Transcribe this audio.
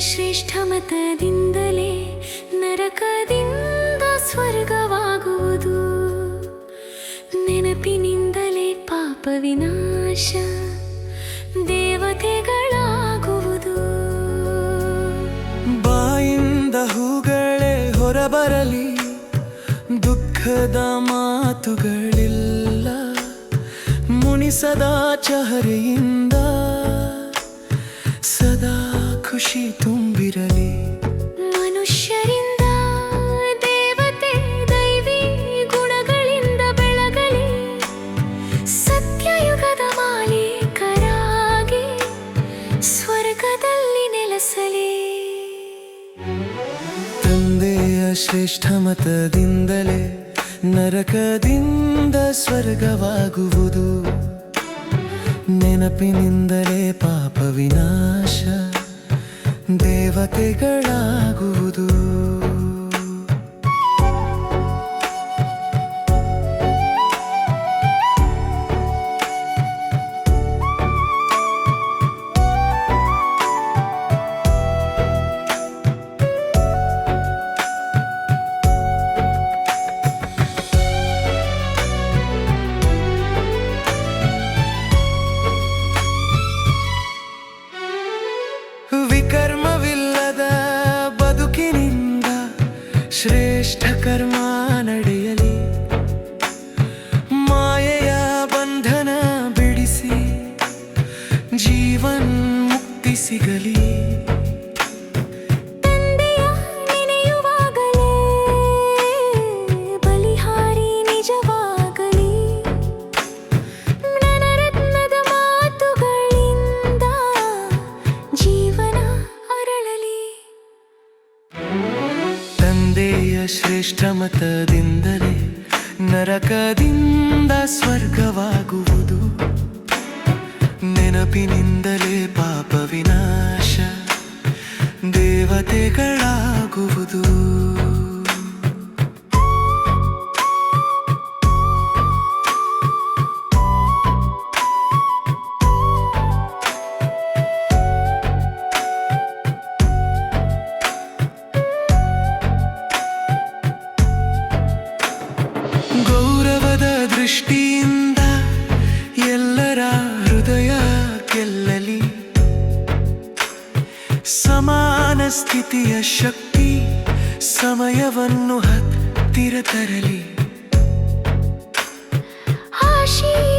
ಶ್ರೇಷ್ಠ ಮತದಿಂದಲೇ ನರಕದಿಂದ ಸ್ವರ್ಗವಾಗುವುದು. ನೆನಪಿನಿಂದಲೇ ಪಾಪ ವಿನಾಶ ದೇವತೆಗಳಾಗುವುದು. ಬಾಯಿಂದ ಹೂಗಳೇ ಹೊರಬರಲಿ, ದುಃಖದ ಮಾತುಗಳಿಲ್ಲ, ಮುನಿಸದ ಚಹರೆಯಿಂದ ಸದಾ ಖುಷಿ ತುಂಬಿರಲಿ. ಮನುಷ್ಯರಿಂದ ದೇವತೆ ದೈವಿ ಗುಣಗಳಿಂದ ಬೆಳಗಲಿ. ಸತ್ಯಯುಗದ ಮಾಲೀಕರಾಗಿ ಸ್ವರ್ಗದಲ್ಲಿ ನೆಲೆಸಲಿ. ತಂದೆಯ ಶ್ರೇಷ್ಠ ಮತದಿಂದಲೇ ನರಕದಿಂದ ಸ್ವರ್ಗವಾಗುವುದು. ನೆನಪಿನಿಂದಲೇ ಪಾಪ ವಿನಾಶ. ದೇವತೆಗಳಾಗುವುದು. ಶ್ರೇಷ್ಠ ಮತದಿಂದಲೇ ನರಕದಿಂದ ಸ್ವರ್ಗವಾಗುವುದು. ನೆನಪಿನಿಂದಲೇ ಪಾಪ ಗೌರವದ ದೃಷ್ಟಿಯಿಂದ ಎಲ್ಲರ ಹೃದಯ ಗೆಲ್ಲಲಿ. ಸಮಾನ ಸ್ಥಿತಿಯ ಶಕ್ತಿ ಸಮಯವನ್ನು ಹತ್ತಿರ ತರಲಿ. ಆಶೀರ್ವಾದ